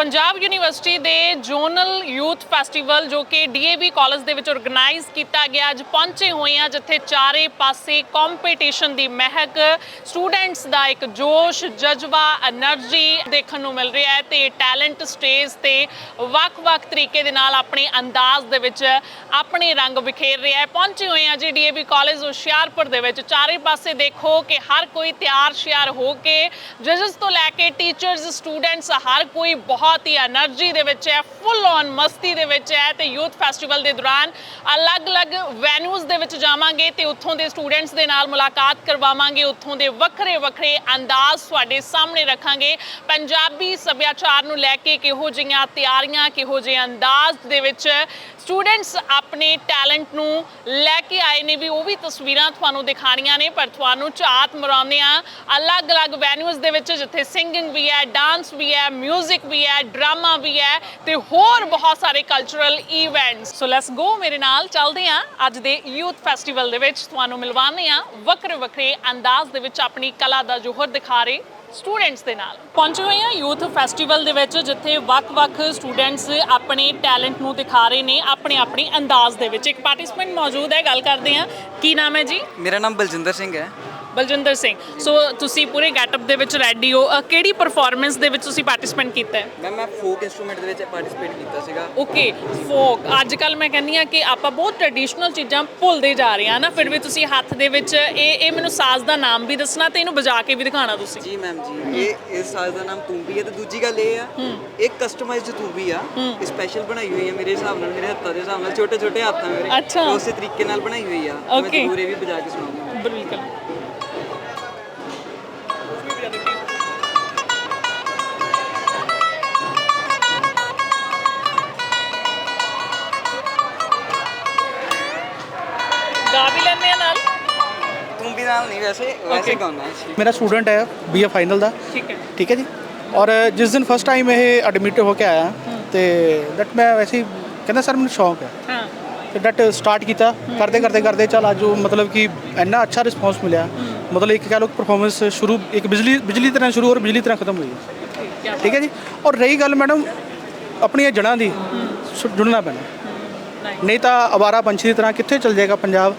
Punjab university ਦੇ zonal youth festival ਜੋ ਕਿ ਡੀਏਵੀ ਕਾਲਜ ਦੇ ਵਿੱਚ ਆਰਗੇਨਾਈਜ਼ ਕੀਤਾ ਗਿਆ। ਅੱਜ ਪਹੁੰਚੇ ਹੋਏ ਆ ਜਿੱਥੇ ਚਾਰੇ ਪਾਸੇ ਕੰਪੀਟੀਸ਼ਨ ਦੀ ਮਹਿਕ ਸਟੂਡੈਂਟਸ ਦਾ ਇੱਕ ਜੋਸ਼, ਜਜ਼ਬਾ એનર્ਜੀ ਦੇਖਣ ਨੂੰ ਮਿਲ ਰਿਹਾ ਹੈ ਤੇ ਟੈਲੈਂਟ ਸਟੇਜ ਤੇ ਵੱਖ-ਵੱਖ ਤਰੀਕੇ ਦੇ ਨਾਲ ਆਪਣੇ ਅੰਦਾਜ਼ ਦੇ ਵਿੱਚ ਆਪਣੇ ਰੰਗ ਵਿਖੇਰ ਰਿਹਾ ਹੈ। ਪਹੁੰਚੇ ਹੋਏ ਆ ਜੀ ਡੀਏਵੀ ਕਾਲਜ ਹੁਸ਼ਿਆਰਪੁਰ ਦੇ ਵਿੱਚ। ਚਾਰੇ ਪਾਸੇ ਦੇਖੋ ਕਿ ਹਰ ਕੋਈ ਤਿਆਰ ਸ਼ਿਆਰ ਹੋ ਕੇ ਜਜਸ ਤੋਂ ਲੈ ਕੇ ਟੀਚਰਸ ਸਟੂਡੈਂਟਸ ਹਰ ਕੋਈ ਬਹੁਤ ਬਹੁਤ ਹੀ એનર્ਜੀ ਦੇ ਵਿੱਚ ਹੈ ਫੁੱਲ ਔਨ ਮਸਤੀ ਦੇ ਵਿੱਚ ਹੈ ਤੇ ਯੂਥ ਫੈਸਟੀਵਲ ਦੇ ਦੌਰਾਨ ਅਲੱਗ-ਅਲੱਗ ਵੈਨਿਊਜ਼ ਦੇ ਵਿੱਚ ਜਾਵਾਂਗੇ ਤੇ ਉੱਥੋਂ ਦੇ ਸਟੂਡੈਂਟਸ ਦੇ ਨਾਲ ਮੁਲਾਕਾਤ ਕਰਵਾਵਾਂਗੇ, ਉੱਥੋਂ ਦੇ ਵੱਖਰੇ-ਵੱਖਰੇ ਅੰਦਾਜ਼ ਤੁਹਾਡੇ ਸਾਹਮਣੇ ਰੱਖਾਂਗੇ। ਪੰਜਾਬੀ ਸੱਭਿਆਚਾਰ ਨੂੰ ਲੈ ਕੇ ਕਿਹੋ ਜਿਹੀਆਂ ਤਿਆਰੀਆਂ, ਕਿਹੋ ਜਿਹੇ ਅੰਦਾਜ਼ ਦੇ ਵਿੱਚ ਸਟੂਡੈਂਟਸ ਆਪਣੇ ਟੈਲੈਂਟ ਨੂੰ ਲੈ ਕੇ ਆਏ ਨੇ ਵੀ ਉਹ ਵੀ ਤਸਵੀਰਾਂ ਤੁਹਾਨੂੰ ਦਿਖਾਣੀਆਂ ਨੇ, ਪਰ ਤੁਹਾਨੂੰ ਝਾਤ ਮਰਾਉਂਦੇ ਆ ਅਲੱਗ-ਅਲੱਗ ਵੈਨਿਊਜ਼ ਦੇ ਵਿੱਚ ਜਿੱਥੇ ਸਿੰਗਿੰਗ ਵੀ ਹੈ ਡਾਂਸ ਵੀ ਹੈ 뮤직 ਵੀ ਹੈ ਡਰਾਮਾ ਵੀ ਹੈ ਤੇ ਹੋਰ ਬਹੁਤ ਸਾਰੇ cultural events so let's go ਮੇਰੇ ਨਾਲ ਚੱਲਦੇ ਆ ਅੱਜ ਦੇ ਯੂਥ ਫੈਸਟੀਵਲ ਦੇ ਵਿੱਚ। ਤੁਹਾਨੂੰ ਮਿਲਵਾਉਂਦੇ ਆ ਵੱਖਰੇ ਵੱਖਰੇ ਅੰਦਾਜ਼ ਦੇ ਵਿੱਚ ਆਪਣੀ ਕਲਾ ਦਾ ਜੋਹਰ ਦਿਖਾ ਰਹੇ ਸਟੂਡੈਂਟਸ ਦੇ ਨਾਲ। ਪਹੁੰਚੇ ਹੋਏ ਆ ਯੂਥ ਫੈਸਟੀਵਲ ਦੇ ਵਿੱਚ, ਜਿੱਥੇ ਵੱਖ-ਵੱਖ ਸਟੂਡੈਂਟਸ ਆਪਣੇ ਟੈਲੈਂਟ ਨੂੰ ਦਿਖਾ ਰਹੇ ਨੇ, ਆਪਣੇ ਆਪਣੇ ਅੰਦਾਜ਼ ਦੇ ਵਿੱਚ। ਇੱਕ ਪਾਰਟਿਸਪੈਂਟ ਮੌਜੂਦ ਹੈ, ਗੱਲ ਕਰਦੇ ਆ ਕੀ ਨਾਮ ਹੈ ਜੀ? ਮੇਰਾ ਨਾਮ ਬਲਜਿੰਦਰ ਸਿੰਘ ਹੈ। ਬਲਜਿੰਦਰ ਸਿੰਘ। ਸੋ ਤੁਸੀਂ ਪੂਰੇ ਗੈਟਅਪ ਦੇ ਵਿੱਚ ਰੈਡੀ ਹੋ। ਅ, ਕਿਹੜੀ ਪਰਫਾਰਮੈਂਸ ਦੇ ਵਿੱਚ ਤੁਸੀਂ ਪਾਰਟਿਸਪੇਟ ਕੀਤਾ ਹੈ? ਮੈਂ ਮੈਂ ਫੋਕ ਇਨਸਟਰੂਮੈਂਟ ਦੇ ਵਿੱਚ ਪਾਰਟਿਸਿਪੇਟ ਕੀਤਾ ਸੀਗਾ। ਓਕੇ ਫੋਕ ਅੱਜ ਕੱਲ ਮੈਂ ਕਹਿੰਦੀ ਆ ਕਿ ਆਪਾਂ ਬਹੁਤ ਟ੍ਰੈਡੀਸ਼ਨਲ ਚੀਜ਼ਾਂ ਭੁੱਲਦੇ ਜਾ ਰਹੇ ਆ ਨਾ ਫਿਰ ਵੀ ਤੁਸੀਂ ਹੱਥ ਦੇ ਵਿੱਚ ਇਹ ਇਹ ਮੈਨੂੰ ਸਾਜ਼ ਦਾ ਨਾਮ ਵੀ ਦੱਸਣਾ ਤੇ ਇਹਨੂੰ ਵਜਾ ਕੇ ਵੀ ਦਿਖਾਣਾ ਤੁਸੀਂ। ਜੀ ਮੈਮ ਜੀ। ਇਹ ਇਸ ਸਾਜ਼ ਦਾ ਨਾਮ ਤੂੰਬੀ ਹੈ ਤੇ ਦੂਜੀ ਗੱਲ ਇਹ ਆ ਇੱਕ ਕਸਟਮਾਈਜ਼ਡ ਤੂੰਬੀ ਆ। ਇਹ ਸਪੈਸ਼ਲ ਬਣਾਈ ਹੋਈ ਹੈ ਮੇਰੇ ਹਿਸਾਬ ਨਾਲ ਮੇਰੇ ਹੱਥਾਂ ਦੇ ਹਿਸਾਬ ਨਾਲ ਛੋਟੇ ਛੋਟੇ ਹੱਥ ਆ ਮੇਰੇ। ਅੱਛਾ। ਤੇ ਉਸੇ ਤਰੀਕੇ ਨਾਲ ਬਣਾਈ ਹੋਈ ਆ। ਮੈਂ Okay. ਜ਼ਰੂਰ ਇਹ ਵੀ ਵਜਾ ਕੇ ਸੁਣਾਉਂਗਾ। ਬਿਲਕੁਲ। ਵੈਸੇ ਵੈਸੇ ਗਾਉਣਾ ਹੈ ਮੇਰਾ ਸਟੂਡੈਂਟ ਹੈ ਬੀਏ ਫਾਈਨਲ ਦਾ। ਠੀਕ ਹੈ। ਠੀਕ ਹੈ ਜੀ? ਔਰ ਜਿਸ ਦਿਨ ਫਸਟ ਟਾਈਮ ਇਹ ਐਡਮਿਟ ਹੋ ਕੇ ਆਇਆ ਤੇ ਦਟ ਮੈਂ ਵੈਸੇ ਹੀ ਕਹਿੰਦਾ ਸਰ ਮੈਨੂੰ ਸ਼ੌਂਕ ਹੈ। ਹਾਂ। ਤੇ ਦਟ ਸਟਾਰਟ ਕੀਤਾ। ਕਰਦੇ ਕਰਦੇ ਕਰਦੇ ਚੱਲ ਅੱਜ ਉਹ ਮਤਲਬ ਕਿ ਇੰਨਾ ਅੱਛਾ ਰਿਸਪੌਂਸ ਮਿਲਿਆ। ਮਤਲਬ ਇੱਕ ਕਹਿ ਲਓ ਪਰਫਾਰਮੈਂਸ ਸ਼ੁਰੂ ਇੱਕ ਬਿਜਲੀ ਬਿਜਲੀ ਤਰ੍ਹਾਂ ਸ਼ੁਰੂ ਔਰ ਬਿਜਲੀ ਤਰ੍ਹਾਂ ਖਤਮ ਹੋਈ। ਠੀਕ ਹੈ। ਜੀ? ਔਰ ਰਹੀ ਗੱਲ ਮੈਡਮ ਆਪਣੀਆਂ ਜੜ੍ਹਾਂ ਦੀ ਜੁੜਨਾ ਪੈਣਾ। ਨਹੀਂ ਤਾਂ ਅਵਾਰਾ ਪੰਛੀ ਦੀ ਤਰ੍ਹਾਂ ਕਿੱਥੇ ਚਲ ਜਾਏਗਾ ਪੰਜਾਬ?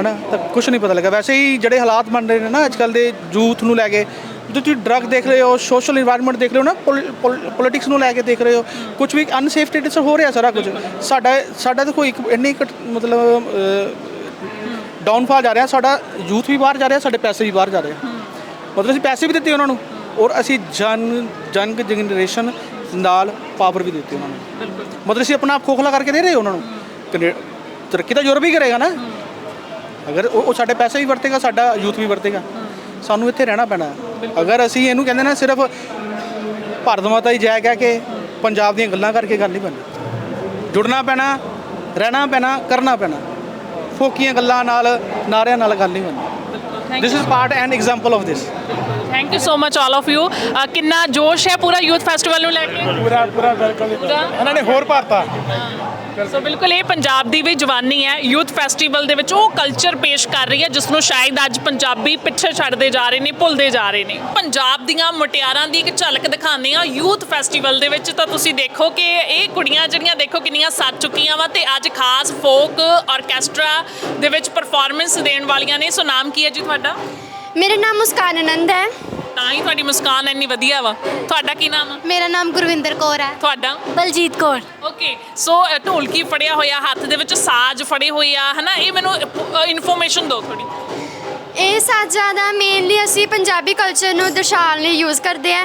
ਹਨਾ? ਤਾਂ ਕੁਝ ਨਹੀਂ ਪਤਾ ਲੱਗਾ। ਵੈਸੇ ਹੀ ਜਿਹੜੇ ਹਾਲਾਤ ਬਣ ਰਹੇ ਨੇ ਨਾ ਅੱਜ ਕੱਲ ਦੇ ਯੂਥ ਨੂੰ ਲੈ ਕੇ ਜੋ ਤੁਸੀਂ ਡਰਗ ਦੇਖ ਰਹੇ ਹੋ ਸੋਸ਼ਲ ਇਨਵਾਇਰਨਮੈਂਟ ਦੇਖ ਰਹੇ ਹੋ ਨਾ ਪੋਲਿਟਿਕਸ ਨੂੰ ਲੈ ਕੇ ਦੇਖ ਰਹੇ ਹੋ ਕੁਝ ਵੀ ਅਨਸੇਫਟੀ ਤੇ ਹੋ ਰਿਹਾ ਸਾਰਾ ਕੁਝ ਸਾਡਾ ਸਾਡਾ ਤਾਂ ਕੋਈ ਇੱਕ ਇੰਨੀ ਮਤਲਬ ਡਾਊਨਫਾਲ ਜਾ ਰਿਹਾ ਸਾਡਾ ਯੂਥ ਵੀ ਬਾਹਰ ਜਾ ਰਿਹਾ ਸਾਡੇ ਪੈਸੇ ਵੀ ਬਾਹਰ ਜਾ ਰਹੇ ਆ। ਮਤਲਬ ਅਸੀਂ ਪੈਸੇ ਵੀ ਦਿੱਤੇ ਉਹਨਾਂ ਨੂੰ ਔਰ ਅਸੀਂ ਜਨ ਜੰਗ ਜਨਰੇਸ਼ਨ ਨਾਲ ਪਾਵਰ ਵੀ ਦਿੱਤੀ ਉਹਨਾਂ ਨੂੰ। ਮਤਲਬ ਅਸੀਂ ਆਪਣਾ ਆਪ ਖੋਖਲਾ ਕਰਕੇ ਦੇ ਰਹੇ ਉਹਨਾਂ ਨੂੰ। ਤਰੱਕੀ ਤਾਂ ਯੂਰਪ ਹੀ ਕਰੇਗਾ ਨਾ। ਅਗਰ ਉਹ ਉਹ ਸਾਡੇ ਪੈਸੇ ਵੀ ਵਰਤੇਗਾ ਸਾਡਾ ਯੂਥ ਵੀ ਵਰਤੇਗਾ। ਸਾਨੂੰ ਇੱਥੇ ਰਹਿਣਾ ਪੈਣਾ। ਹੈ। ਅਗਰ ਅਸੀਂ ਇਹਨੂੰ ਕਹਿੰਦੇ ਨਾ ਸਿਰਫ ਭਾਰਤ ਮਾਤਾ ਹੀ ਜੈ ਕਹਿ ਕੇ ਪੰਜਾਬ ਦੀਆਂ ਗੱਲਾਂ ਕਰਕੇ ਗੱਲ ਨਹੀਂ ਬਣਨੀ। ਜੁੜਨਾ ਪੈਣਾ ਰਹਿਣਾ ਪੈਣਾ ਕਰਨਾ ਪੈਣਾ। ਫੋਕੀਆਂ ਗੱਲਾਂ ਨਾਲ ਨਾਰਿਆਂ ਨਾਲ ਗੱਲ ਨਹੀਂ ਬਣਨੀ। This is part and example of this thank you so much all of you ਕਿੰਨਾ ਜੋਸ਼ ਹੈ ਪੂਰਾ ਯੂਥ ਫੈਸਟੀਵਲ ਨੂੰ ਲੈ ਕੇ? ਪੂਰਾ ਪੂਰਾ ਬਿਲਕੁਲ? ਇਹਨਾਂ ਨੇ ਹੋਰ ਭਰਤਾ ਸੋ ਬਿਲਕੁਲ ਇਹ ਪੰਜਾਬ ਦੀ ਵੀ ਜਵਾਨੀ ਹੈ। ਯੂਥ ਫੈਸਟੀਵਲ ਦੇ ਵਿੱਚ ਉਹ ਕਲਚਰ ਪੇਸ਼ ਕਰ ਰਹੀ ਹੈ ਜਿਸ ਨੂੰ ਸ਼ਾਇਦ ਅੱਜ ਪੰਜਾਬੀ ਪਿੱਛੇ ਛੱਡਦੇ ਜਾ ਰਹੇ ਨੇ ਭੁੱਲਦੇ ਜਾ ਰਹੇ ਨੇ। ਪੰਜਾਬ ਦੀਆਂ ਮੁਟਿਆਰਾਂ ਦੀ ਇੱਕ ਝਲਕ ਦਿਖਾਉਂਦੇ ਆ ਯੂਥ ਫੈਸਟੀਵਲ ਦੇ ਵਿੱਚ ਤਾਂ ਤੁਸੀਂ ਦੇਖੋ ਕਿ ਇਹ ਕੁੜੀਆਂ ਜਿਹੜੀਆਂ ਦੇਖੋ ਕਿੰਨੀਆਂ ਸੱਜ ਚੁੱਕੀਆਂ ਵਾ ਤੇ ਅੱਜ ਖਾਸ ਫੋਕ ਆਰਕੈਸਟਰਾ ਦੇ ਵਿੱਚ ਪਰਫਾਰਮੈਂਸ ਦੇਣ ਵਾਲੀਆਂ ਨੇ। ਸੋ ਨਾਮ ਕੀ ਹੈ ਜੀ ਤੁਹਾਡਾ? ਮੇਰਾ ਨਾਮ ਮੁਸਕਾਨ ਆਨੰਦ ਹੈ। ਤਾਂ ਹੀ ਤੁਹਾਡੀ ਮੁਸਕਾਨ ਇੰਨੀ ਵਧੀਆ ਵਾ। ਤੁਹਾਡਾ ਕੀ ਨਾਮ ਆ? ਮੇਰਾ ਨਾਮ ਗੁਰਵਿੰਦਰ ਕੌਰ ਹੈ। ਤੁਹਾਡਾ? Baljit Kaur. Okay so uh, ਢੋਲਕੀ ਫੜਿਆ ਹੋਇਆ ਹੱਥ ਦੇ ਵਿੱਚ ਸਾਜ਼ ਫੜੇ ਹੋਏ ਆ ਹਨਾ? ਇਹ ਮੈਨੂੰ ਇਨਫੋਰਮੇਸ਼ਨ ਦਿਓ ਥੋੜੀ ਇਹ ਸਾਜ਼ਾਂ ਦਾ ਮੇਨਲੀ ਅਸੀਂ ਪੰਜਾਬੀ ਕਲਚਰ ਨੂੰ ਦਰਸਾਉਣ ਲਈ ਯੂਜ਼ ਕਰਦੇ ਆ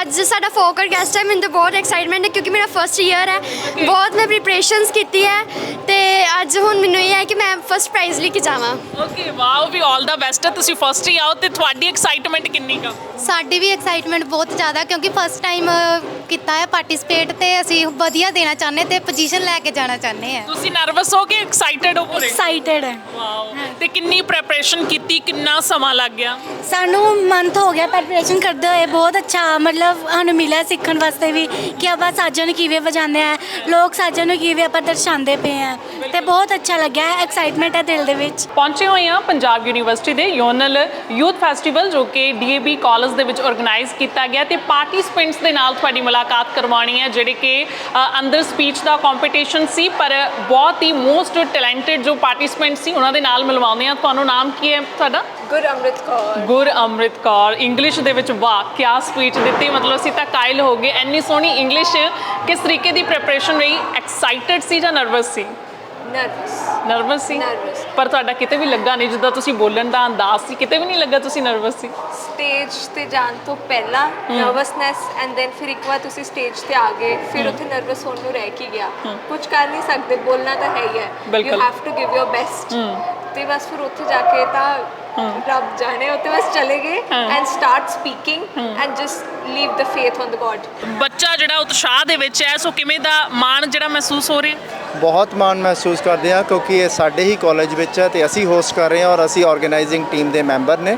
ਅੱਜ ਸਾਡਾ ਫੋਕ ਆਰਕੈਸਟਰਾ ਮੈਨੂੰ ਤਾਂ ਬਹੁਤ ਐਕਸਾਈਟਮੈਂਟ ਹੈ ਕਿਉਂਕਿ ਮੇਰਾ ਫਰਸਟ ਈਅਰ ਹੈ। ਬਹੁਤ ਮੈਂ ਪ੍ਰੀਪਰੇਸ਼ਨਸ ਕੀਤੀ ਹੈ ਤੇ ਅੱਜ ਹੁਣ ਮੈਨੂੰ ਇਹ ਹੈ ਕਿ ਮੈਂ ਫਸਟ ਪ੍ਰਾਈਜ਼ ਲੈ ਕੇ ਜਾਵਾਂ। ਓਕੇ ਵਾਓ ਵੀ 올 ਦਾ ਬੈਸਟ ਹੈ। ਤੁਸੀਂ ਫਸਟ ਹੀ ਆਓ ਤੇ ਤੁਹਾਡੀ ਐਕਸਾਈਟਮੈਂਟ ਕਿੰਨੀ ਕਾ? ਸਾਡੀ ਵੀ ਐਕਸਾਈਟਮੈਂਟ ਬਹੁਤ ਜ਼ਿਆਦਾ ਕਿਉਂਕਿ ਫਸਟ ਟਾਈਮ ਕੀਤਾ ਹੈ ਪਾਰਟਿਸਿਪੇਟ ਤੇ ਅਸੀਂ ਵਧੀਆ ਦੇਣਾ ਚਾਹੁੰਦੇ ਤੇ ਪੋਜੀਸ਼ਨ ਲੈ ਕੇ ਜਾਣਾ ਚਾਹੁੰਦੇ ਆ ਤੁਸੀਂ ਨਰਵਸ ਹੋ ਕਿ ਐਕਸਾਈਟਡ ਹੋ ਪੂਰੇ? ਐਕਸਾਈਟਡ ਹੈ। ਵਾਓ ਤੇ ਕਿੰਨੀ ਪ੍ਰੈਪਰੇਸ਼ਨ ਕੀਤੀ ਕਿੰਨਾ ਸਮਾਂ ਲੱਗ ਗਿਆ? ਸਾਨੂੰ ਮੰਥ ਹੋ ਗਿਆ ਪ੍ਰੈਪਰੇਸ਼ਨ ਕਰਦੇ ਹੋਏ ਬਹੁਤ ਅੱਛਾ ਮਤਲਬ ਸਾਨੂੰ ਮਿਲਿਆ ਸਿੱਖਣ ਵਾਸਤੇ ਵੀ ਕਿ ਆਪਾਂ ਸਾਜ਼ਾਂ ਨੂੰ ਕਿਵੇਂ ਵਜਾਉਂਦੇ ਆ ਲੋਕ ਸਾਜ਼ਾਂ ਨੂੰ ਕਿਵੇਂ ਆਪਾਂ ਦਰਸਾਉਂਦੇ ਪਏ ਆ ਤੇ ਬਹੁਤ ਅੱਛਾ ਲੱਗਿਆ ਐਕਸਾਈਟਮੈਂਟ ਹੈ ਦਿਲ ਦੇ ਵਿੱਚ। ਪਹੁੰਚੇ ਹੋਏ ਹਾਂ ਪੰਜਾਬ ਯੂਨੀਵਰਸਿਟੀ ਦੇ ਯੋਨਲ ਯੂਥ ਫੈਸਟੀਵਲ ਜੋ ਕਿ ਡੀਏਬੀ ਕਾਲਜ ਦੇ ਵਿੱਚ ਆਰਗੇਨਾਈਜ਼ ਕੀਤਾ ਗਿਆ ਤੇ ਪਾਰਟਿਸਪੈਂਟਸ ਦੇ ਨਾਲ ਤੁਹਾਡੀ ਮੁਲਾਕਾਤ ਕਰਵਾਉਣੀ ਹੈ ਜਿਹੜੇ ਕਿ ਅੰਦਰ ਸਪੀਚ ਦਾ ਕੰਪੀਟੀਸ਼ਨ ਸੀ ਪਰ ਬਹੁਤ ਹੀ ਮੋਸਟ ਟੈਲੈਂਟਡ ਜੋ ਪਾਰਟਿਸਪੈਂਟ ਸੀ ਉਹਨਾਂ ਦੇ ਨਾਲ ਮਿਲਵਾਉਂਦੇ ਆ ਤੁਹਾਨੂੰ ਨਾਮ ਕੀ ਹੈ ਤੁਹਾਡਾ? ਗੁਰ ਅੰਮ੍ਰਿਤ ਕੌਰ। ਗੁਰ ਅੰਮ੍ਰਿਤ ਕੌਰ। ਇੰਗਲਿਸ਼ ਦੇ ਵਿੱਚ ਵਾਹ ਕੀ ਸਪੀਚ ਦਿੱਤੀ। ਮਤਲਬ ਅਸੀਂ ਤਾਂ ਕਾਇਲ ਹੋ ਗਏ। ਇੰਨੀ ਸੋਹਣੀ ਇੰਗਲਿਸ਼ ਕਿਸ ਤਰੀਕੇ ਦੀ ਪ੍ਰੈਪਰੇਸ਼ਨ ਰਹੀ? ਐਕਸਾਈਟਡ ਸੀ ਜਾਂ ਨਰਵਸ ਸੀ? ਨਰਵਸ ਨਰਵਸ ਸੀ? Nervous। ਪਰ ਤੁਹਾਡਾ ਕਿਤੇ ਵੀ ਲੱਗਾ ਨਹੀਂ ਜਿੱਦਾਂ ਤੁਸੀਂ ਬੋਲਣ ਦਾ ਅੰਦਾਜ਼ ਸੀ ਕਿਤੇ ਵੀ ਨਹੀਂ ਲੱਗਾ ਤੁਸੀਂ ਨਰਵਸ ਸੀ? ਸਟੇਜ ਤੇ ਜਾਣ ਤੋਂ ਪਹਿਲਾਂ ਨਰਵਸਨੈਸ ਐਂਡ ਦੈਨ ਫਿਰ ਇੱਕ ਵਾਰ ਤੁਸੀਂ ਸਟੇਜ ਤੇ ਆ ਗਏ ਫਿਰ ਉੱਥੇ ਨਰਵਸ ਹੋਣ ਨੂੰ ਰਹਿ ਕੀ ਗਿਆ? ਕੁਝ ਕਰ ਨਹੀਂ ਸਕਦੇ ਬੋਲਣਾ ਤਾਂ ਹੈ ਹੀ ਹੈ। ਬਿਲਕੁਲ। You have to give your best ਤੇ ਬਸ ਫਿਰ ਉੱਥੇ ਜਾ ਕੇ ਤਾਂ ਰੱਬ ਜਾਣੇ ਉੱਥੇ ਬਸ ਚਲੇ ਗਏ and start speaking and just leave the faith on the god ਬੱਚਾ ਜਿਹੜਾ ਉਤਸ਼ਾਹ ਦੇ ਵਿੱਚ ਹੈ ਸੋ ਕਿਵੇਂ ਦਾ ਮਾਣ ਜਿਹੜਾ ਮਹਿਸੂਸ ਹੋ ਰਿਹਾ? ਬਹੁਤ ਮਾਣ ਮਹਿਸੂਸ ਕਰਦੇ ਹਾਂ ਕਿਉਂਕਿ ਇਹ ਸਾਡੇ ਹੀ ਕਾਲਜ ਵਿੱਚ ਹੈ ਤੇ ਅਸੀਂ ਹੋਸਟ ਕਰ ਰਹੇ ਹਾਂ ਔਰ ਅਸੀਂ ਆਰਗੇਨਾਈਜ਼ਿੰਗ ਟੀਮ ਦੇ ਮੈਂਬਰ ਨੇ।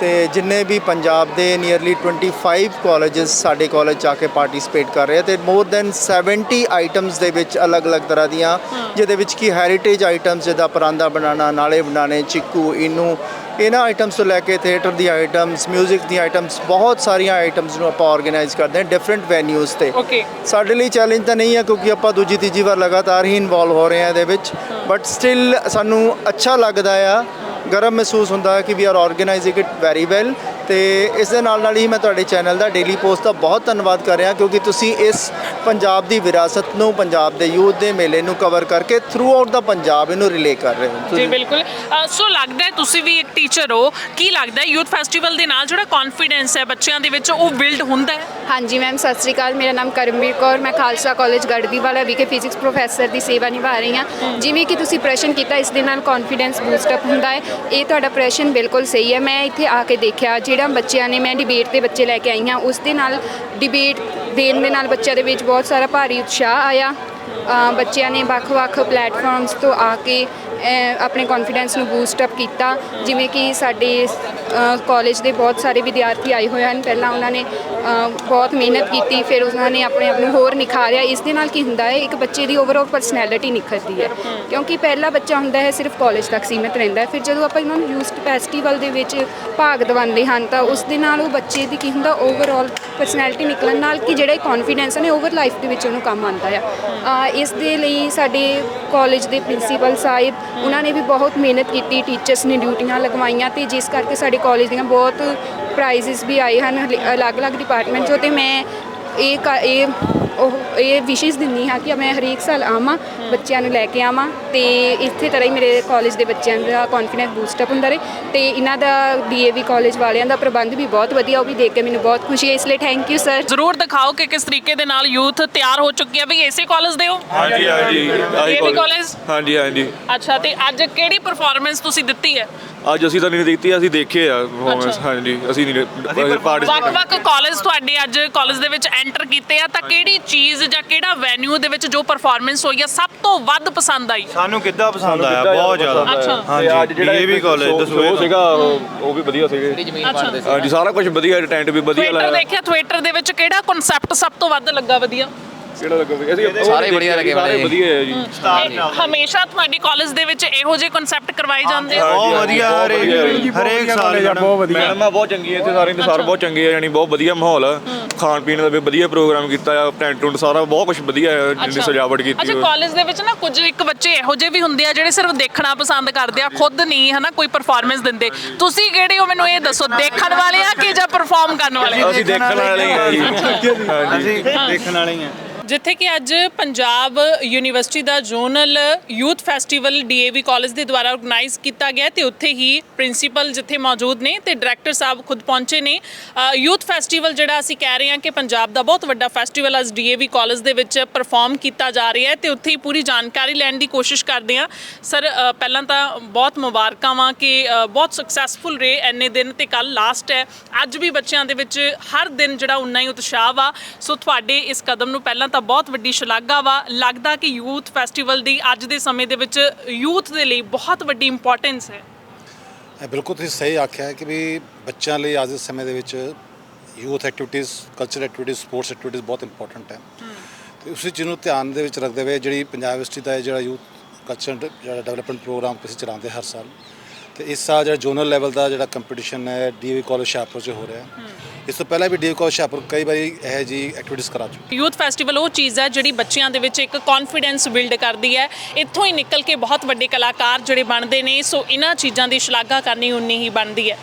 ਤੇ ਜਿੰਨੇ ਵੀ ਪੰਜਾਬ ਦੇ ਨੀਅਰਲੀ 25 ਕਾਲਜਸ ਸਾਡੇ ਕਾਲਜ ਜਾ ਕੇ ਪਾਰਟਿਸਿਪੇਟ ਕਰ ਰਹੇ ਆ ਤੇ ਮੋਰ ਦੈਨ 70 ਆਈਟਮਸ ਦੇ ਵਿੱਚ ਅਲੱਗ-ਅਲੱਗ ਤਰ੍ਹਾਂ ਦੀਆਂ ਜਿਹਦੇ ਵਿੱਚ ਕੀ ਹੈਰੀਟੇਜ ਆਈਟਮਸ ਜਿੱਦਾਂ ਪਰਾਂਦਾ ਬਣਾਉਣਾ ਨਾਲੇ ਬਣਾਉਣੇ ਚਿੱਕੂ ਇਨੂ ਇਹਨਾਂ ਆਈਟਮਸ ਤੋਂ ਲੈ ਕੇ ਥੀਏਟਰ ਦੀ ਆਈਟਮਸ 뮤직 ਦੀਆਂ ਆਈਟਮਸ ਬਹੁਤ ਸਾਰੀਆਂ ਆਈਟਮਸ ਨੂੰ ਆਪਾਂ ਆਰਗੇਨਾਈਜ਼ ਕਰਦੇ ਹਾਂ ਡਿਫਰੈਂਟ ਵੈਨਿਊਜ਼ ਤੇ ਓਕੇ ਸਾਡੇ ਲਈ ਚੈਲੰਜ ਤਾਂ ਨਹੀਂ ਹੈ ਕਿਉਂਕਿ ਆਪਾਂ ਦੂਜੀ ਤੀਜੀ ਵਾਰ ਲਗਾਤਾਰ ਹੀ ਇਨਵੋਲਵ ਹੋ ਰਹੇ ਹਾਂ ਇਹਦੇ ਵਿੱਚ। ਬਟ ਸਟਿਲ ਸਾਨੂੰ ਅੱਛਾ ਲੱਗਦਾ ਆ ਗਰਮ ਮਹਿਸੂਸ ਹੁੰਦਾ ਹੈ ਕਿ we are organising it very well ਤੇ ਇਸ ਦੇ ਨਾਲ ਨਾਲ ਹੀ ਮੈਂ ਤੁਹਾਡੇ ਚੈਨਲ ਦਾ ਡੇਲੀ ਪੋਸਟ ਦਾ ਬਹੁਤ ਧੰਨਵਾਦ ਕਰ ਰਿਹਾ ਕਿਉਂਕਿ ਤੁਸੀਂ ਇਸ ਪੰਜਾਬ ਦੀ ਵਿਰਾਸਤ ਨੂੰ ਪੰਜਾਬ ਦੇ ਯੂਥ ਦੇ ਮੇਲੇ ਨੂੰ ਕਵਰ ਕਰਕੇ ਥਰੂ ਆਊਟ ਦਾ ਪੰਜਾਬ ਇਹਨੂੰ ਰਿਲੇ ਕਰ ਰਹੇ ਹੋ। ਜੀ ਤੁਸੀਂ- ਬਿਲਕੁਲ। ਅ, ਸੋ ਲੱਗਦਾ ਹੈ ਤੁਸੀਂ ਵੀ ਇੱਕ ਟੀਚਰ ਹੋ। ਕੀ ਲੱਗਦਾ ਹੈ ਯੂਥ ਫੈਸਟੀਵਲ ਦੇ ਨਾਲ ਜਿਹੜਾ ਕੌਨਫੀਡੈਂਸ ਹੈ ਬੱਚਿਆਂ ਦੇ ਵਿੱਚ ਉਹ ਬਿਲਡ ਹੁੰਦਾ ਹੈ? ਹਾਂਜੀ ਮੈਮ ਸਤਿ ਸ੍ਰੀ ਅਕਾਲ। ਮੇਰਾ ਨਾਮ ਕਰਮਵੀਰ ਕੌਰ ਮੈਂ ਖਾਲਸਾ ਕਾਲਜ ਗੜਦੀਵਾਲਾ ਵਿਖੇ ਫਿਜ਼ਿਕਸ ਪ੍ਰੋਫੈਸਰ ਦੀ ਸੇਵਾ ਨਿਭਾ ਰਹੀ ਹਾਂ। ਜਿਵੇਂ ਕਿ ਤੁਸੀਂ ਪ੍ਰਸ਼ਨ ਕੀਤਾ ਇਸ ਦੇ ਨਾਲ ਕੌਨਫੀਡੈਂਸ ਬੂਸਟ ਅਪ ਹੁੰਦਾ ਹੈ। ਇਹ ਤੁਹਾਡਾ ਪ੍ਰਸ਼ਨ ਬਿਲਕੁਲ ਸਹੀ ਹੈ। ਮੈਂ ਇੱਥੇ ਆ ਕੇ ਦੇਖਿਆ ਜਿਹੜਾ ਬੱਚਿਆਂ ਨੇ, ਮੈਂ ਡਿਬੇਟ ਦੇ ਬੱਚੇ ਲੈ ਕੇ ਆਈ ਹਾਂ ਉਸ ਦੇ ਨਾਲ ਡਿਬੇਟ ਦੇਣ ਦੇ ਨਾਲ ਬੱਚਿਆਂ ਦੇ ਵਿੱਚ ਬਹੁਤ ਸਾਰਾ ਭਾਰੀ ਉਤਸ਼ਾਹ ਆਇਆ। ਬੱਚਿਆਂ ਨੇ ਵੱਖ-ਵੱਖ ਪਲੇਟਫਾਰਮਸ ਤੋਂ ਆ ਕੇ ਆਪਣੇ ਕੌਨਫੀਡੈਂਸ ਨੂੰ ਬੂਸਟ ਅਪ ਕੀਤਾ। ਜਿਵੇਂ ਕਿ ਸਾਡੇ ਕਾਲਜ ਦੇ ਬਹੁਤ ਸਾਰੇ ਵਿਦਿਆਰਥੀ ਆਏ ਹੋਏ ਹਨ। ਪਹਿਲਾਂ ਉਹਨਾਂ ਨੇ ਬਹੁਤ ਮਿਹਨਤ ਕੀਤੀ, ਫਿਰ ਉਹਨਾਂ ਨੇ ਆਪਣੇ ਆਪ ਨੂੰ ਹੋਰ ਨਿਖਾਰਿਆ। ਇਸ ਦੇ ਨਾਲ ਕੀ ਹੁੰਦਾ ਹੈ, ਇੱਕ ਬੱਚੇ ਦੀ ਓਵਰਆਲ ਪਰਸਨੈਲਿਟੀ ਨਿਖਰਦੀ ਹੈ। ਕਿਉਂਕਿ ਪਹਿਲਾ ਬੱਚਾ ਹੁੰਦਾ ਹੈ, ਸਿਰਫ ਕਾਲਜ ਤੱਕ ਸੀਮਿਤ ਰਹਿੰਦਾ ਹੈ। ਫਿਰ ਜਦੋਂ ਆਪਾਂ ਇਹਨਾਂ ਨੂੰ ਯੂਥ ਫੈਸਟੀਵਲ ਦੇ ਵਿੱਚ ਭਾਗ ਦਿਵਾਉਂਦੇ ਹਨ ਤਾਂ ਉਸ ਦੇ ਨਾਲ ਉਹ ਬੱਚੇ ਦੀ ਕੀ ਹੁੰਦਾ ਓਵਰਆਲ ਪਰਸਨੈਲਿਟੀ ਨਿਕਲਣ ਨਾਲ ਕਿ ਜਿਹੜਾ ਕੌਨਫੀਡੈਂਸ ਨੇ ਓਵਰ ਲਾਈਫ ਦੇ ਵਿੱਚ ਉਹਨੂੰ ਕੰਮ ਆਉਂਦਾ ਆ। ਇਸ ਦੇ ਲਈ ਸਾਡੇ ਕਾਲਜ ਦੇ ਪ੍ਰਿੰਸੀਪਲ ਸਾਹਿਬ ਉਹਨਾਂ ਨੇ ਵੀ ਬਹੁਤ ਮਿਹਨਤ ਕੀਤੀ ਟੀਚਰਸ ਨੇ ਡਿਊਟੀਆਂ ਲਗਵਾਈਆਂ ਤੇ ਜਿਸ ਕਰਕੇ ਸਾਡੇ ਕਾਲਜ ਦੀਆਂ ਬਹੁਤ ਪ੍ਰਾਈਜ਼ਸ ਵੀ ਆਏ ਹਨ, ਹਲੇ- ਅਲੱਗ-ਅਲੱਗ ਡਿਪਾਰਟਮੈਂਟ ਚੋਂ। ਤੇ ਮੈਂ ਇਹ ਕ- ਇਹ ਉਹ ਇਹ ਵਿਸ਼ੇਸ ਦਿੰਦੀ ਹਾਂ ਕਿ ਮੈਂ ਹਰੇਕ ਸਾਲ ਆਵਾਂ ਬੱਚਿਆਂ ਨੂੰ ਲੈ ਕੇ ਆਵਾਂ ਤੇ ਇਸੇ ਤਰ੍ਹਾਂ ਹੀ ਮੇਰੇ ਕਾਲਜ ਦੇ ਬੱਚਿਆਂ ਦਾ ਕੌਨਫੀਡੈਂਸ ਬੂਸਟ ਅਪ ਹੁੰਦਾ ਰਹੇ ਤੇ ਇਹਨਾਂ ਦਾ ਡੀਏਵੀ ਕਾਲਜ ਵਾਲਿਆਂ ਦਾ ਪ੍ਰਬੰਧ ਵੀ ਬਹੁਤ ਵਧੀਆ ਉਹ ਵੀ ਦੇਖ ਕੇ ਮੈਨੂੰ ਬਹੁਤ ਖੁਸ਼ੀ ਹੈ ਇਸ ਲਈ ਥੈਂਕ ਯੂ ਸਰ ਜ਼ਰੂਰ ਦਿਖਾਓ ਕਿ ਕਿਸ ਤਰੀਕੇ ਦੇ ਨਾਲ ਯੂਥ ਤਿਆਰ ਹੋ ਚੁੱਕੀ ਹੈ ਵੀ ਇਸੇ ਕਾਲਜ ਦੇ ਹੋ? ਹਾਂਜੀ ਹਾਂਜੀ। college। college? ਹਾਂਜੀ ਹਾਂਜੀ। ਅੱਛਾ ਤੇ ਅੱਜ ਕਿਹੜੀ ਪਰਫਾਰਮੈਂਸ ਤੁਸੀਂ ਦਿੱਤੀ ਹੈ? ਅੱਜ ਅਸੀਂ ਤਾਂ ਨਹੀਂ ਦਿੱਤੀ ਅਸੀਂ ਦੇਖੇ ਆ performance, ਹਾਂਜੀ। ਅਸੀਂ ਨਹੀਂ ਪਾਰਟਿਸਿਪੇਟ ਵੱਖ-ਵੱਖ ਕਾਲਜ ਤੁਹਾਡੇ ਅੱਜ ਕਾਲਜ ਦੇ ਵਿੱਚ ਐਂਟਰ ਕੀਤੇ ਆ ਤਾਂ ਕਿਹੜੀ ਚੀਜ਼ ਜਾਂ ਕਿਹੜਾ ਵੈਨਿਊ ਦੇ ਵਿੱਚ ਜੋ ਪਰਫਾਰਮੈਂਸ ਹੋਈ ਆ ਸਭ ਤੋਂ ਵੱਧ ਪਸੰਦ ਆਈ? ਸਾਨੂੰ ਕਿੱਦਾਂ ਪਸੰਦ ਆਇਆ ਬਹੁਤ ਜ਼ਿਆਦਾ। ਅੱਛਾ ਹਾਂਜੀ ਡੀਏਵੀ ਕਾਲਜ ਦਸੂਏ ਉਹ ਸੀਗਾ ਉਹ ਵੀ ਵਧੀਆ ਸੀਗੇ। ਅੱਛਾ। ਹਾਂਜੀ ਸਾਰਾ ਕੁਝ ਵਧੀਆ ਟੈਂਟ ਵੀ ਵਧੀਆ ਥੀਏਟਰ ਲਾਇਆ। ਦੇਖਿਆ ਥੀਏਟਰ ਦੇ ਵਿੱਚ ਕਿਹੜਾ ਕਨਸੈਪਟ ਸਭ ਤੋਂ ਵੱਧ ਲੱਗਾ ਵਧੀਆ? ਕਿਹੜਾ ਲੱਗਾ ਵੀ ਅਸੀਂ ਸਾਰੇ ਵਧੀਆ ਲੱਗੇ ਸਾਰੇ। ਵਧੀਆ ਹੈ ਜੀ। ਹਮੇਸ਼ਾ ਤੁਹਾਡੀ ਕਾਲਜ ਦੇ ਵਿੱਚ ਇਹੋ ਜਿਹੇ ਕਨਸੈਪਟ ਕਰਵਾਏ ਜਾਂਦੇ ਆ। ਬਹੁਤ ਵਧੀਆ ਹਰੇਕ ਸਾਲ ਬਹੁਤ ਵਧੀਆ। ਮੈਡਮਾਂ ਬਹੁਤ ਚੰਗੀ ਹੈ ਇੱਥੇ ਸਾਰੇ ਸਰ ਬਹੁਤ ਚੰਗੇ ਆ ਯਾਨੀ ਬਹੁਤ ਵਧੀਆ ਮਾਹੌਲ ਆ। ਖਾਣ ਪੀਣ ਦਾ ਵੀ ਵਧੀਆ ਪ੍ਰੋਗਰਾਮ ਕੀਤਾ ਆ ਟੈਂਟ ਟੁੰਟ ਸਾਰਾ ਬਹੁਤ ਕੁਝ ਵਧੀਆ ਹੈ ਜਿੰਨੀ ਸਜਾਵਟ ਕੀਤੀ ਅੱਛਾ ਕਾਲਜ ਦੇ ਵਿੱਚ ਨਾ ਕੁਝ ਇੱਕ ਬੱਚੇ ਇਹੋ ਜਿਹੇ ਵੀ ਹੁੰਦੇ ਆ ਜਿਹੜੇ ਸਿਰਫ ਦੇਖਣਾ ਪਸੰਦ ਕਰਦੇ ਆ ਖੁਦ ਨਹੀਂ ਹਨਾ ਕੋਈ ਪਰਫਾਰਮੈਂਸ ਦਿੰਦੇ। ਤੁਸੀਂ ਕਿਹੜੇ ਹੋ ਮੈਨੂੰ ਇਹ ਦੱਸੋ ਦੇਖਣ ਵਾਲੇ ਆ ਕਿ ਜਾਂ ਪਰਫਾਰਮ ਕਰਨ ਵਾਲੇ? ਅਸੀਂ ਦੇਖਣ ਵਾਲੇ ਹਾਂ ਜੀ। ਅਸੀਂ ਦੇਖਣ ਵਾਲੇ ਹੀ ਆ। ਜਿੱਥੇ ਕਿ ਅੱਜ ਪੰਜਾਬ ਯੂਨੀਵਰਸਿਟੀ ਦਾ zonal youth festival DAV college ਦੇ ਦੁਆਰਾ ਆਰਗੇਨਾਈਜ਼ ਕੀਤਾ ਗਿਆ ਤੇ ਉੱਥੇ ਹੀ ਪ੍ਰਿੰਸੀਪਲ ਜਿੱਥੇ ਮੌਜੂਦ ਨੇ ਤੇ ਡਾਇਰੈਕਟਰ ਸਾਹਿਬ ਖੁਦ ਪਹੁੰਚੇ ਨੇ। ਯੂਥ ਫੈਸਟੀਵਲ ਜਿਹੜਾ ਅਸੀਂ ਕਹਿ ਰਹੇ ਹਾਂ ਕਿ ਪੰਜਾਬ ਦਾ ਬਹੁਤ ਵੱਡਾ ਫੈਸਟੀਵਲ ਅੱਜ ਡੀਏਵੀ ਕਾਲਜ ਦੇ ਵਿੱਚ ਪਰਫਾਰਮ ਕੀਤਾ ਜਾ ਰਿਹਾ ਹੈ ਤੇ ਉੱਥੇ ਹੀ ਪੂਰੀ ਜਾਣਕਾਰੀ ਲੈਣ ਦੀ ਕੋਸ਼ਿਸ਼ ਕਰਦੇ ਹਾਂ। ਸਰ ਪਹਿਲਾਂ ਤਾਂ ਬਹੁਤ ਮੁਬਾਰਕਾਂ ਵਾਂ ਕਿ ਬਹੁਤ ਸਕਸੈਸਫੁਲ ਰਹੇ ਐਨੇ ਦਿਨ ਤੇ ਕੱਲ ਲਾਸਟ ਹੈ। ਅੱਜ ਵੀ ਬੱਚਿਆਂ ਦੇ ਵਿੱਚ ਹਰ ਦਿਨ ਜਿਹੜਾ ਉਨਾ ਹੀ ਉਤਸ਼ਾਹ ਵਾ। ਸੋ ਤੁਹਾਡੇ ਇਸ ਕਦਮ ਨੂੰ ਪਹਿਲਾਂ ਤਾਂ ਬਹੁਤ ਵੱਡੀ ਸ਼ਲਾਘਾ ਵਾ। ਲੱਗਦਾ ਕਿ ਯੂਥ ਫੈਸਟੀਵਲ ਦੀ ਅੱਜ ਦੇ ਸਮੇਂ ਦੇ ਵਿੱਚ ਯੂਥ ਦੇ ਲਈ ਬਹੁਤ ਵੱਡੀ ਇੰਪੋਰਟੈਂਸ ਹੈ। ਬਿਲਕੁਲ ਤੁਸੀਂ ਸਹੀ ਆਖਿਆ ਹੈ ਕਿ ਵੀ ਬੱਚਿਆਂ ਲਈ ਅੱਜ ਦੇ ਸਮੇਂ ਦੇ ਵਿੱਚ youth activities culture activities sports activities ਬਹੁਤ ਇੰਪੋਰਟੈਂਟ ਹੈ। ਤੇ ਉਸੇ ਚੀਜ਼ ਨੂੰ ਧਿਆਨ ਦੇ ਵਿੱਚ ਰੱਖਦੇ ਹੋਏ ਜਿਹੜੀ ਪੰਜਾਬ ਯੂਨੀਵਰਸਿਟੀ ਦਾ ਇਹ ਜਿਹੜਾ ਯੂਥ ਕਲਚਰ ਜਿਹੜਾ ਡਿਵੈਲਪਮੈਂਟ ਪ੍ਰੋਗਰਾਮ ਅਸੀਂ ਚਲਾਉਂਦੇ ਹਰ ਸਾਲ ਤੇ ਇਸ ਸਾਲ ਜਿਹੜਾ ਜ਼ੋਨਲ ਲੈਵਲ ਦਾ ਜਿਹੜਾ ਕੰਪੀਟੀਸ਼ਨ ਹੈ ਡੀਏਵੀ ਕਾਲਜ ਸ਼ਾਹਪੁਰ 'ਚ ਹੋ ਰਿਹਾ ਹੈ। ਇਸ ਤੋਂ ਪਹਿਲਾਂ ਵੀ ਡੀਏਵੀ ਕਾਲਜ ਸ਼ਾਹਪੁਰ ਕਈ ਵਾਰੀ ਇਹ ਜੀ ਐਕਟੀਵਿਟੀਜ਼ ਕਰਾ ਚੁੱਕੇ ਯੂਥ ਫੈਸਟੀਵਲ ਉਹ ਚੀਜ਼ ਹੈ ਜਿਹੜੀ ਬੱਚਿਆਂ ਦੇ ਵਿੱਚ ਇੱਕ ਕੌਨਫੀਡੈਂਸ ਬਿਲਡ ਕਰਦੀ ਹੈ। ਇੱਥੋਂ ਹੀ ਨਿਕਲ ਕੇ ਬਹੁਤ ਵੱਡੇ ਕਲਾਕਾਰ ਜਿਹੜੇ ਬਣਦੇ ਨੇ ਸੋ ਇਹਨਾਂ ਚੀਜ਼ਾਂ ਦੀ ਸ਼ਲਾਘਾ ਕਰਨੀ ਉਨੀ ਹੀ ਬਣਦੀ ਹੈ।